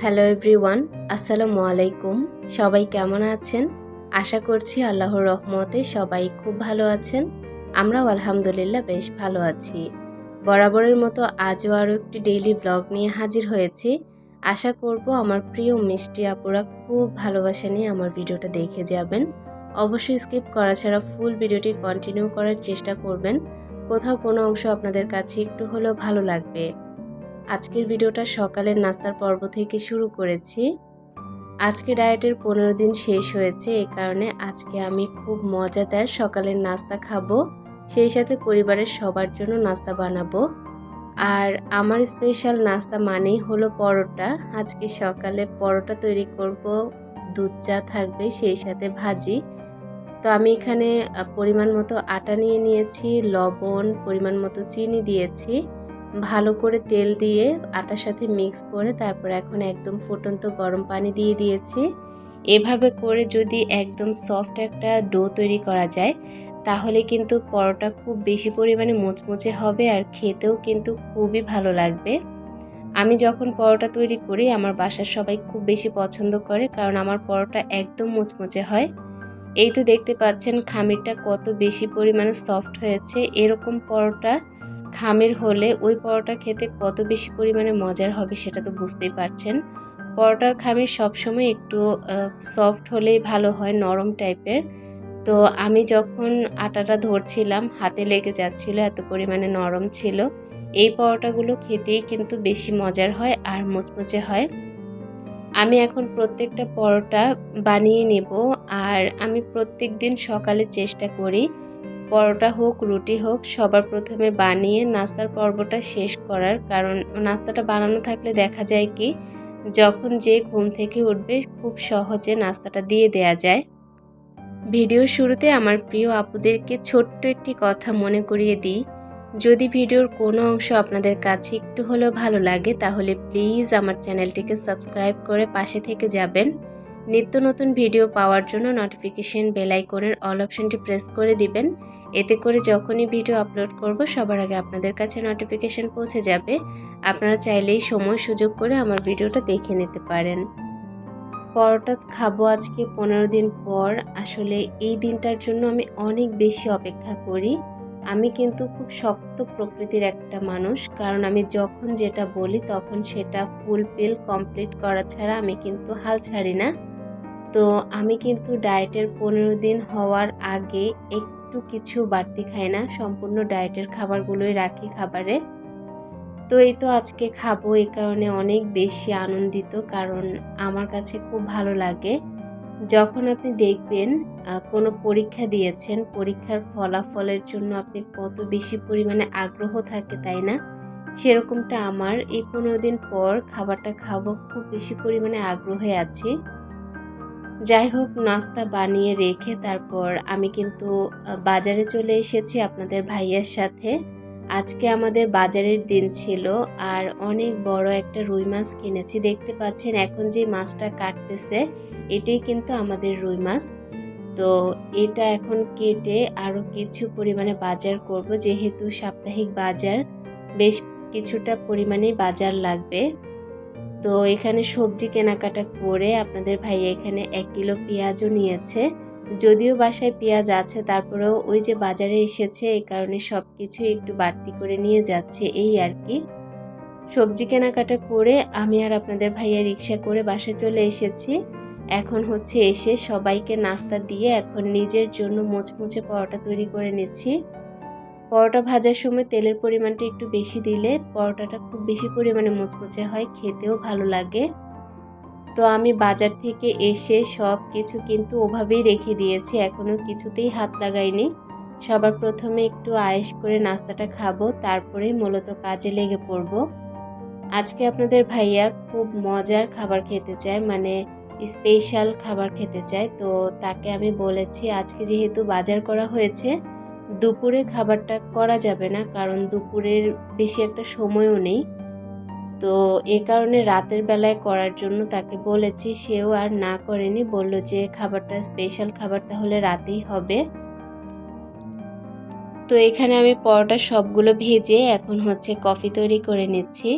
Hello everyone, আসসালামু আলাইকুম। সবাই কেমন আছেন? আশা করছি আল্লাহর রহমতে সবাই খুব ভালো আছেন। আমরাও আলহামদুলিল্লাহ বেশ ভালো আছি। বরাবরের মতো আজও আরও একটি ডেইলি ব্লগ নিয়ে হাজির হয়েছি। আশা করব আমার প্রিয় মিষ্টি আপুরা খুব ভালোবাসা নিয়ে আমার ভিডিওটা দেখে যাবেন। অবশ্যই স্কিপ করা ছাড়া ফুল ভিডিওটি কন্টিনিউ করার চেষ্টা করবেন। কোথাও কোনো অংশ আপনাদের কাছে একটু হলেও ভালো লাগবে। আজকের ভিডিওটা সকালের নাস্তার পর্ব থেকে শুরু করেছি। আজকে ডায়েটের পনেরো দিন শেষ হয়েছে এই কারণে আজকে আমি খুব মজাদার সকালের নাস্তা খাব। সেই সাথে পরিবারের সবার জন্য নাস্তা বানাবো। আর আমার স্পেশাল নাস্তা মানেই হলো পরোটা। আজকে সকালে পরোটা তৈরি করব, দুধ চা থাকবে, সেই সাথে ভাজি। তো আমি এখানে পরিমাণ মতো আটা নিয়ে নিয়েছি, লবণ, পরিমাণ মতো চিনি দিয়েছি। ভালো করে তেল দিয়ে আটার সাথে মিক্স করে তারপর এখন একদম ফুটন্ত গরম পানি দিয়ে দিয়েছি। এভাবে করে যদি একদম সফট একটা ডো তৈরি করা যায়, তাহলে কিন্তু পরোটা খুব বেশি পরিমাণে মুচমুচে হবে আর খেতেও কিন্তু খুবই ভালো লাগবে। আমি যখন পরোটা তৈরি করি, আমার বাসার সবাই খুব বেশি পছন্দ করে কারণ আমার পরোটা একদম মুচমুচে হয়। এই তো দেখতে পাচ্ছেন, খামিরটা কত বেশি পরিমাণে সফট হয়েছে। এরকম পরোটা খামির হলে ওই পরোটা খেতে কত বেশি পরিমাণে মজার হবে সেটা তো বুঝতেই পারছেন। পরোটার খামির সবসময় একটু সফট হলেই ভালো হয়, নরম টাইপের। তো আমি যখন আটাটা ধরছিলাম, হাতে লেগে যাচ্ছিল, এত পরিমাণে নরম ছিল, এই পরোটাগুলো খেতেই কিন্তু বেশি মজার হয় আর মুচমুচে হয়। আমি এখন প্রত্যেকটা পরোটা বানিয়ে নেব আর আমি প্রত্যেক দিন সকালে চেষ্টা করি পরোটা হোক, রুটি হোক, সবার প্রথমে বানিয়ে নাস্তার পর্বটা শেষ করার কারণ নাস্তাটা বানানো থাকলে দেখা যায় কি, যখন যে ঘুম থেকে উঠবে খুব সহজে নাস্তাটা দিয়ে দেয়া যায়। ভিডিওর শুরুতে আমার প্রিয় আপুদেরকে ছোট্ট একটি কথা মনে করিয়ে দিই। যদি ভিডিওর কোনো অংশ আপনাদের কাছে একটু হলেও ভালো লাগে, তাহলে প্লিজ আমার চ্যানেলটিকে সাবস্ক্রাইব করে পাশে থেকে যাবেন। নিত্য নতুন ভিডিও পাওয়ার জন্য নোটিফিকেশন বেল আইকনের অল অপশনটি প্রেস করে দিবেন। এতে করে যখনই ভিডিও আপলোড করব, সবার আগে আপনাদের কাছে নোটিফিকেশন পৌঁছে যাবে। আপনারা চাইলেই সময়, সুযোগ করে আমার ভিডিওটা দেখে নিতে পারেন। পরোটা খাব আজকে পনেরো দিন পর। আসলে এই দিনটার জন্য আমি অনেক বেশি অপেক্ষা করি। আমি কিন্তু খুব শক্ত প্রকৃতির একটা মানুষ। কারণ আমি যখন যেটা বলি, তখন সেটা ফুলফিল কমপ্লিট করা ছাড়া আমি কিন্তু হাল ছাড়ি না। তো আমি কিন্তু ডায়েটের পনেরো দিন হওয়ার আগে একটু কিছু বাড়তি খাই না, সম্পূর্ণ ডায়েটের খাবারগুলোই রাখি খাবারে। তো এই তো আজকে খাব, এই কারণে অনেক বেশি আনন্দিত, কারণ আমার কাছে খুব ভালো লাগে। যখন আপনি দেখবেন কোনো পরীক্ষা দিয়েছেন, পরীক্ষার ফলাফলের জন্য আপনি কত বেশি পরিমাণে আগ্রহ থাকে, তাই না? সেরকমটা আমার। এই পনেরো দিন পর খাবারটা খাব, খুব বেশি পরিমাণে আগ্রহে আছি। যাই হোক নাস্তা বানিয়ে রেখে তারপর আমি কিন্তু বাজারে চলে এসেছি আপনাদের ভাইয়ের সাথে। আজকে আমাদের বাজারের দিন ছিল আর অনেক বড় একটা রুই মাছ কিনেছি। দেখতে পাচ্ছেন এখন যে মাছটা কাটতেছে, এটাই কিন্তু আমাদের রুই মাছ। তো এটা এখন কেটে আরও কিছু পরিমাণে বাজার করব, যেহেতু সাপ্তাহিক বাজার, বেশ কিছুটা পরিমাণে বাজার লাগবে। তো এখানে সবজি কেনাকাটা করে আপনাদের ভাইয়া এখানে এক কিলো পেঁয়াজও নিয়েছে। যদিও বাসায় পেঁয়াজ আছে, তারপরেও ওই যে বাজারে এসেছে, এই কারণে সব কিছু একটু বাড়তি করে নিয়ে যাচ্ছে এই আর কি। সবজি কেনাকাটা করে আমি আর আপনাদের ভাইয়া রিক্সা করে বাসে চলে এসেছি। এখন হচ্ছে এসে সবাইকে নাস্তা দিয়ে এখন নিজের জন্য মুচমুচে পরোটা তৈরি করে নিচ্ছি। পরোটা ভাজার সময় তেলের পরিমাণটা একটু বেশি দিলে পরোটাটা খুব বেশি পরিমাণে মুচমুচে হয়, খেতেও ভালো লাগে। তো আমি বাজার থেকে এসে সব কিছু কিন্তু ওভাবেই রেখে দিয়েছি এখনও কিছুতেই হাত লাগাইনি। সবার প্রথমে একটু আয়েস করে নাস্তাটা খাব, তারপরে মূলত কাজে লেগে পড়ব। আজকে আপনাদের ভাইয়া খুব মজার খাবার খেতে চায় মানে স্পেশাল খাবার খেতে চায়, তো তাকে আমি বলেছি আজকে যেহেতু বাজার করা হয়েছে দুপুরে খাবারটা করা যাবে না, কারণ দুপুরের বেশি একটা সময়ও নেই। তো এ কারণে রাতের বেলায় করার জন্য তাকে বলেছি, সেও আর না করেনি, বলল যে খাবারটা স্পেশাল খাবার তাহলে রাতেই হবে। তো এখানে আমি পরোটা সবগুলো ভেজে এখন হচ্ছে কফি তৈরি করে নিচ্ছি।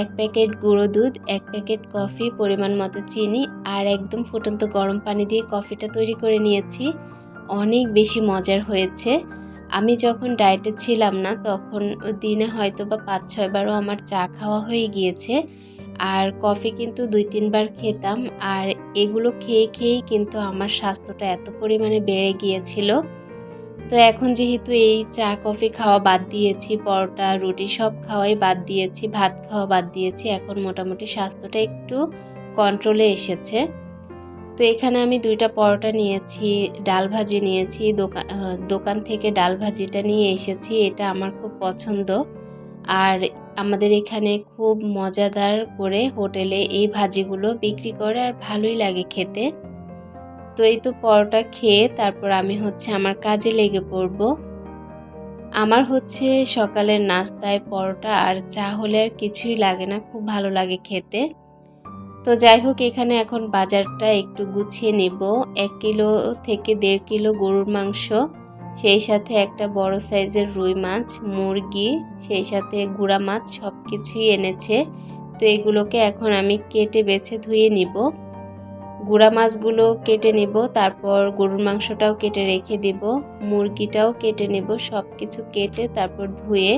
এক প্যাকেট গুঁড়ো দুধ, এক প্যাকেট কফি পরিমাণ মতো চিনি আর একদম ফুটন্ত গরম পানি দিয়ে কফিটা তৈরি করে নিয়েছি। অনেক বেশি মজার হয়েছে। আমি যখন ডায়েটে ছিলাম না, তখন দিনে হয়তো বা পাঁচ ছয়বারও আমার চা খাওয়া হয়ে গিয়েছে। আর কফি কিন্তু দুই তিনবার খেতাম। আর এগুলো খেয়ে, খেয়েই কিন্তু আমার স্বাস্থ্যটা এত পরিমাণে বেড়ে গিয়েছিল। তো এখন যেহেতু এই চা কফি খাওয়া বাদ দিয়েছি, পরোটা, রুটি সব খাওয়াই বাদ দিয়েছি, ভাত খাওয়া বাদ দিয়েছি, এখন মোটামুটি স্বাস্থ্যটা একটু কন্ট্রোলে এসেছে। তো এখানে আমি দুইটা পরোটা নিয়েছি, ডাল ভাজি নিয়েছি দোকান দোকান থেকে ডাল ভাজিটা নিয়ে এসেছি, এটা আমার খুব পছন্দ। আর আমাদের এখানে খুব মজাদার করে হোটেলে এই ভাজিগুলো বিক্রি করে আর ভালোই লাগে খেতে। তো এই তো পরোটা খেয়ে তারপর আমি হচ্ছে আমার কাজে লেগে পড়ব। আমার হচ্ছে সকালের নাস্তায় পরোটা আর চা হলে আর কিছুই লাগে না, খুব ভালো লাগে খেতে। তো যাই হোক, এখানে এখন বাজারটা একটু গুছিয়ে নেব। এক কিলো থেকে দেড় কিলো গরুর মাংস, সেই সাথে একটা বড় সাইজের রুই মাছ, মুরগি, সেই সাথে গুঁড়া মাছ সব কিছুই এনেছে। তো এগুলোকে এখন আমি কেটে বেছে ধুয়ে নিব। গুঁড়া মাছগুলো কেটে নেব, তারপর গরুর মাংসটাও কেটে রেখে দিব, মুরগিটাও কেটে নেব সব কিছু কেটে তারপর ধুয়ে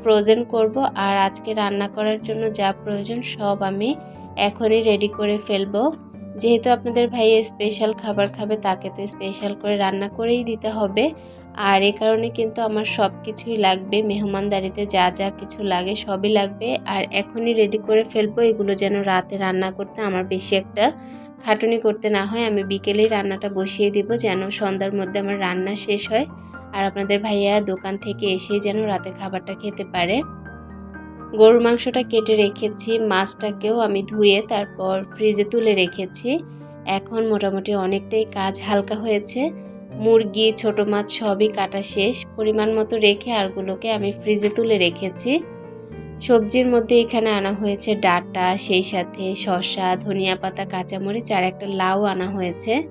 ফ্রোজেন করব। আর আজকে রান্না করার জন্য যা প্রয়োজন সব আমি এখনই রেডি করে ফেলব। যেহেতু আপনাদের ভাই স্পেশাল খাবার খাবে, তাকে তো স্পেশাল করে রান্না করেই দিতে হবে। আর এ কারণে কিন্তু আমার সব কিছুই লাগবে মেহমানদারিতে যা যা কিছু লাগে সবই লাগবে। আর এখনই রেডি করে ফেলব, এগুলো যেন রাতে রান্না করতে আমার বেশি একটা খাটুনি করতে না হয়। আমি বিকেলেই রান্নাটা বসিয়ে দিব যেন সন্ধ্যার মধ্যে আমার রান্না শেষ হয়। আর আপনাদের ভাইয়া দোকান থেকে এসে যেন রাতে খাবারটা খেতে পারে। গরুর মাংসটা কেটে রেখেছি, মাছটাকেও আমি ধুয়ে তারপর ফ্রিজে তুলে রেখেছি। এখন মোটামুটি অনেকটাই কাজ হালকা হয়েছে। মুরগি, ছোট মাছ সবই কাটা শেষ। পরিমাণ মতো রেখে আরগুলোকে আমি ফ্রিজে তুলে রেখেছি। সবজির মধ্যে এখানে আনা হয়েছে ডাটা, সেই সাথে শসা, ধনিয়া পাতা, কাঁচামরিচ আর একটা লাউ আনা হয়েছে।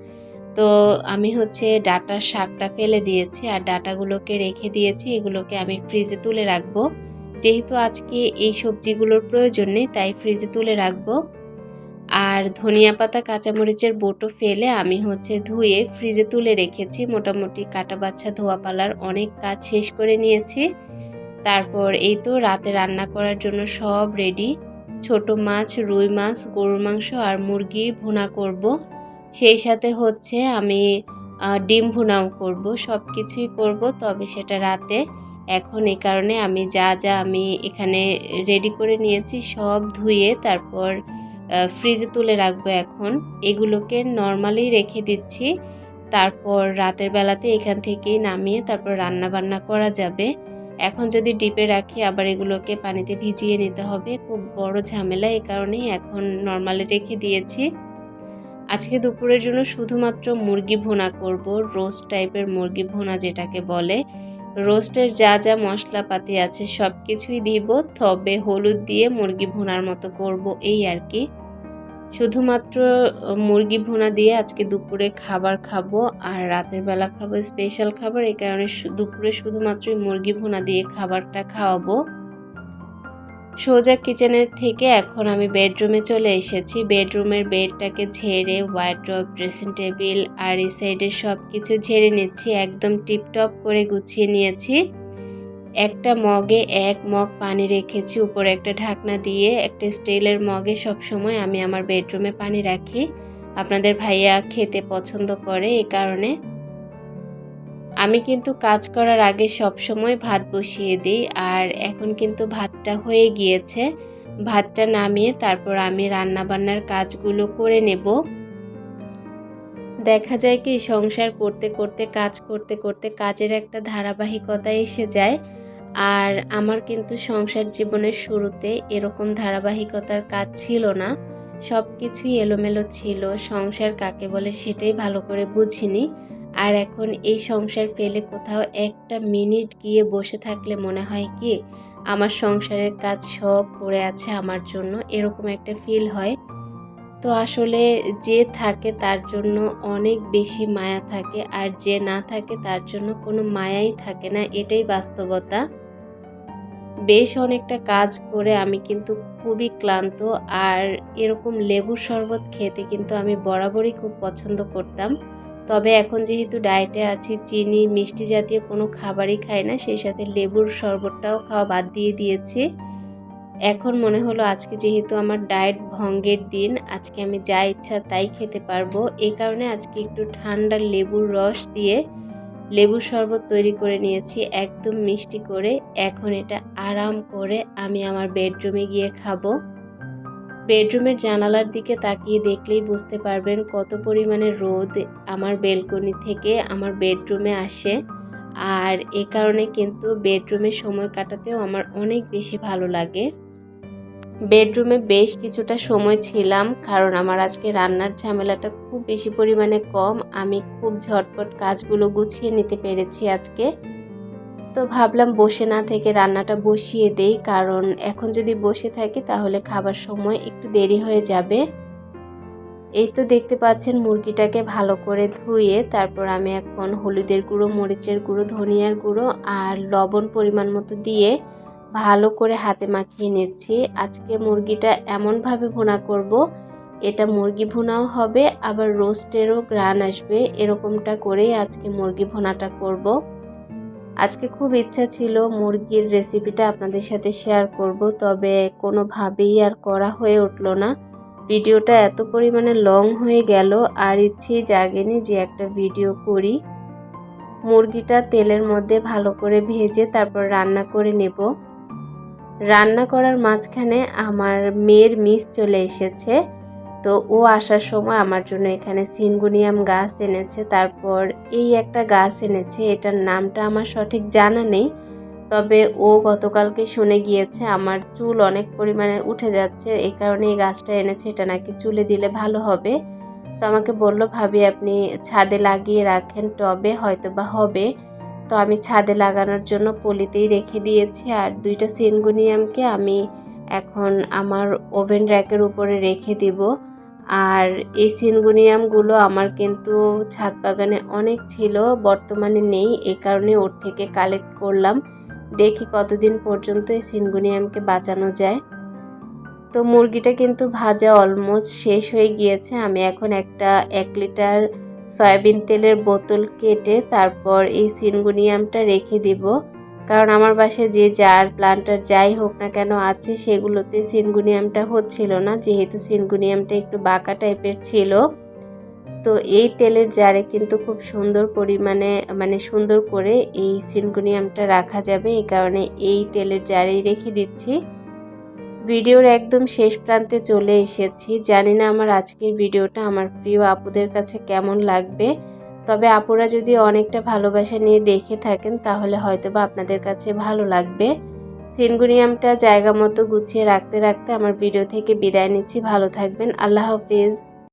তো আমি হচ্ছে ডাটার শাকটা ফেলে দিয়েছি আর ডাটাগুলোকে রেখে দিয়েছি। এগুলোকে আমি ফ্রিজে তুলে রাখব। যেহেতু আজকে এই সবজিগুলোর প্রয়োজন নেই, তাই ফ্রিজে তুলে রাখব। আর ধনিয়া পাতা, কাঁচামরিচের বোটো ফেলে আমি হচ্ছে ধুয়ে ফ্রিজে তুলে রেখেছি। মোটামুটি কাটা বাচ্চা ধোয়া পালার অনেক কাজ শেষ করে নিয়েছি। তারপর এই তো রাতে রান্না করার জন্য সব রেডি ছোট মাছ, রুই মাছ, গরুর মাংস আর মুরগি ভুনা করব। সেই সাথে হচ্ছে আমি ডিম ভুনাও করব। সব কিছুই করব, তবে সেটা রাতে। এখন এই কারণে আমি যা যা আমি এখানে রেডি করে নিয়েছি সব ধুয়ে তারপর ফ্রিজে তুলে রাখব এখন। এগুলোকে নর্মালি রেখে দিচ্ছি। তারপর রাতের বেলাতে এখান থেকেই নামিয়ে তারপর রান্না বান্না করা যাবে। এখন যদি ডিপে রাখি, আবার এগুলোকে পানিতে ভিজিয়ে নিতে হবে। খুব বড় ঝামেলা এই কারণেই এখন নর্মালি রেখে দিয়েছি। আজকে দুপুরের জন্য শুধুমাত্র মুরগি ভোনা করব রোস্ট টাইপের মুরগি ভোনা যেটাকে বলে। রোস্টের যা যা মশলাপাতি আছে সব কিছুই দিব, তবে হলুদ দিয়ে মুরগি ভুনার মতো করব এই আর কি। শুধুমাত্র মুরগি ভুনা দিয়ে আজকে দুপুরে খাবার খাব আর রাতের বেলা খাব স্পেশাল খাবার, এই কারণে দুপুরে শুধুমাত্রই মুরগি ভুনা দিয়ে খাবারটা খাওয়াবো। সোজা কিচেনের থেকে এখন আমি বেডরুমে চলে এসেছি। বেডরুমের বেডটাকে ঝেড়ে ওয়াইড্রপ ড্রেসিং টেবিল আর এই সাইডের সব কিছু ঝেড়ে নিচ্ছি, একদম টিপটপ করে গুছিয়ে নিয়েছি। একটা মগে এক মগ পানি রেখেছি, উপরে একটা ঢাকনা দিয়ে, একটা স্টিলের মগে সব সময় আমি আমার বেডরুমে পানি রাখি। আপনাদের ভাইয়া খেতে পছন্দ করে এ কারণে। আমি কিন্তু কাজ করার আগে সব সময় ভাত বসিয়ে দিই, আর এখন কিন্তু ভাতটা হয়ে গিয়েছে। ভাতটা নামিয়ে তারপর আমি রান্না বান্নার কাজগুলো করে নেব। দেখা যায় কি, সংসার করতে করতে, কাজ করতে করতে কাজের একটা ধারাবাহিকতা এসে যায়। আর আমার কিন্তু সংসার জীবনের শুরুতে এরকম ধারাবাহিকতার কাজ ছিল না। সব কিছুই এলোমেলো ছিল। সংসার কাকে বলে সেটাই ভালো করে বুঝিনি। আর এখন এই সংসার ফেলে কোথাও একটা মিনিট গিয়ে বসে থাকলে মনে হয় কি, আমার সংসারের কাজ সব পড়ে আছে আমার জন্য, এরকম একটা ফিল হয়। তো আসলে যে থাকে তার জন্য অনেক বেশি মায়া থাকে আর যে না থাকে তার জন্য কোনো মায়াই থাকে না, এটাই বাস্তবতা। বেশ অনেকটা কাজ করে আমি কিন্তু খুবই ক্লান্ত আর এরকম লেবুর শরবত খেতে কিন্তু আমি বরাবরই খুব পছন্দ করতাম। তবে এখন যেহেতু ডায়েটে আছি, চিনি, মিষ্টি জাতীয় কোনো খাবারই খাই না, সেই সাথে লেবুর শরবতটাও খাওয়া বাদ দিয়ে দিয়েছি। এখন মনে হলো আজকে যেহেতু আমার ডায়েট ভঙ্গের দিন, আজকে আমি যা ইচ্ছা তাই খেতে পারব। এই কারণে আজকে একটু ঠান্ডা লেবুর রস দিয়ে লেবুর শরবত তৈরি করে নিয়েছি, একদম মিষ্টি করে। এখন এটা আরাম করে আমি আমার বেডরুমে গিয়ে খাব। বেডরুমের জানালার দিকে তাকিয়ে দেখলেই বুঝতে পারবেন কত পরিমাণে রোদ আমার বেলকনি থেকে আমার বেডরুমে আসে। আর এ কারণে কিন্তু বেডরুমে সময় কাটাতেও আমার অনেক বেশি ভালো লাগে। বেডরুমে বেশ কিছুটা সময় ছিলাম, কারণ আমার আজকে রান্নার ঝামেলাটা খুব বেশি পরিমাণে কম। আমি খুব ঝটপট কাজগুলো গুছিয়ে নিতে পেরেছি আজকে। তো ভাবলাম বসে না থেকে রান্নাটা বসিয়ে দেই, কারণ এখন যদি বসে থাকি তাহলে খাবার সময় একটু দেরি হয়ে যাবে এই তো দেখতে পাচ্ছেন মুরগিটাকে ভালো করে ধুয়ে তারপর আমি এখন হলুদের গুঁড়ো, মরিচের গুঁড়ো, ধনিয়ার গুঁড়ো আর লবণ পরিমাণ মতো দিয়ে ভালো করে হাতে মাখিয়ে নিচ্ছি আজকে মুরগিটা এমনভাবে ভুনা করব, এটা মুরগি ভুনাও হবে, আবার রোস্টেরও গ্রান আসবে, এরকমটা করেই আজকে মুরগি ভুনাটা করব। আজকে খুব ইচ্ছা ছিল মুরগির রেসিপিটা আপনাদের সাথে শেয়ার করব, তবে কোনোভাবেই আর করা হয়ে উঠল না। ভিডিওটা এত পরিমাণে লং হয়ে গেল আর ইচ্ছেই জাগেনি যে একটা ভিডিও করি। মুরগিটা তেলের মধ্যে ভালো করে ভেজে তারপর রান্না করে নেব। রান্না করার মাঝখানে আমার মেয়ের মিস চলে এসেছে। তো ও আসার সময় আমার জন্য এখানে সিনগুনিয়াম গাছ এনেছে, তারপর এই একটা গাছ এনেছে, এটার নামটা আমার সঠিক জানা নেই, তবে ও গতকালকে শুনে গিয়েছে আমার চুল অনেক পরিমাণে উঠে যাচ্ছে, এই কারণে এই গাছটা এনেছে, এটা নাকি চুলে দিলে ভালো হবে। তো আমাকে বলল, ভাবি, আপনি ছাদে লাগিয়ে রাখেন, টবে হয়তো বা হবে। তো আমি ছাদে লাগানোর জন্য পলিতেই রেখে দিয়েছি, আর দুইটা সিনগুনিয়ামকে আমি এখন আমার ওভেন র্যাকের উপরে রেখে দিব। আর এই সিনগুনিয়ামগুলো আমার কিন্তু ছাদ বাগানে অনেক ছিল, বর্তমানে নেই। এই কারণে ওর থেকে কালেক্ট করলাম। দেখি কতদিন পর্যন্ত এই সিনগুনিয়ামকে বাঁচানো যায়। তো মুরগিটা কিন্তু ভাজা অলমোস্ট শেষ হয়ে গিয়েছে। আমি এখন একটা এক লিটার সয়াবিন তেলের বোতল কেটে তারপর এই সিনগুনিয়ামটা রেখে দিব। কারণ আমার বাসায় যে জার প্লান্টার যাই হোক না কেন আছে, সেগুলোতে সিনগুনিয়ামটা হচ্ছিল না। যেহেতু সিনগুনিয়ামটা একটু বাঁকা টাইপের ছিল, তো এই তেলের জারে কিন্তু খুব সুন্দর পরিমাণে মানে সুন্দর করে এই সিনগুনিয়ামটা রাখা যাবে। এই কারণে এই তেলের জারেই রেখে দিচ্ছি। ভিডিওর একদম শেষ প্রান্তে চলে এসেছি। জানি না আমার আজকের ভিডিওটা আমার প্রিয় আপুদের কাছে কেমন লাগবে। তবে আপুরা যদি অনেকটা ভালোবাসা নিয়ে দেখে থাকেন, তাহলে হয়তো বা আপনাদের কাছে ভালো লাগবে। সিনগুনিয়ামটা জায়গা মতো গুছিয়ে রাখতে রাখতে আমার ভিডিও থেকে বিদায় নিচ্ছি। ভালো থাকবেন। আল্লাহ হাফিজ।